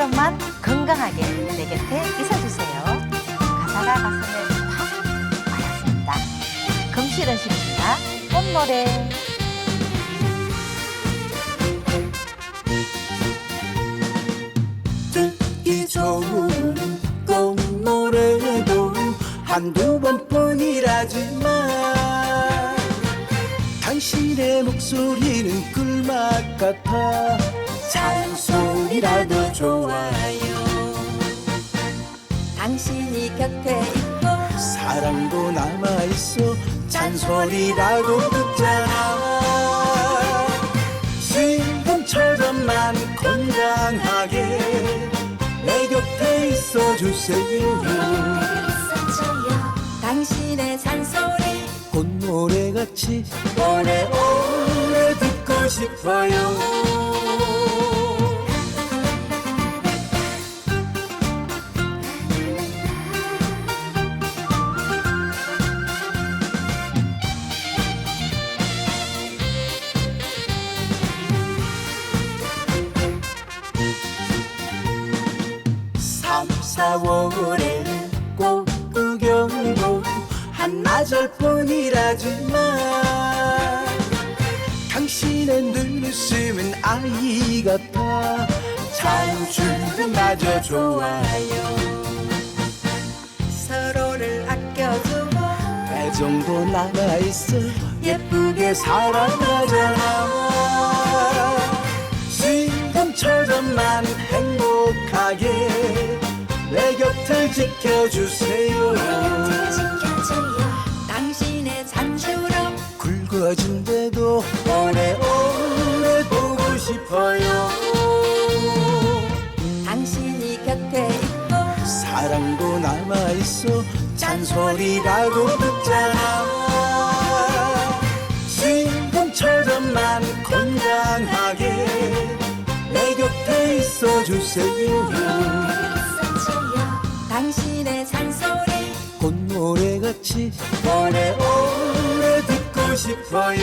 지금처럼만 건강하게 내 곁에 있어주세요. 가사가 가슴에 팍 와닿습니다. 금실은 시입니다 꽃노래. 듣기 좋은 꽃노래도 한두 번뿐이라지만 당신의 목소리는 꿀맛 같아 당신이 곁에 있고 사랑도 남아있어 잔소리라도 듣잖아. 지금처럼만 건강하게 내 곁에 있어주세요. 당신의 잔소리 꽃노래같이 오래오래 듣고 싶어요 삼사월에 꽃 구경도 한나절뿐이라지만 당신의 눈웃음은 아이 같아 잔줄은 마저 좋아요. 서로를 아껴주고 애정도 남아있어 예쁘게 살아가잖아 내 곁을 지켜주세요. 당신의 잔주름 굵어진데도 오래오래 보고 싶어요. 당신이 곁에 있고 사랑도 남아있어 잔소리라고 오늘 오늘 듣고 싶어요.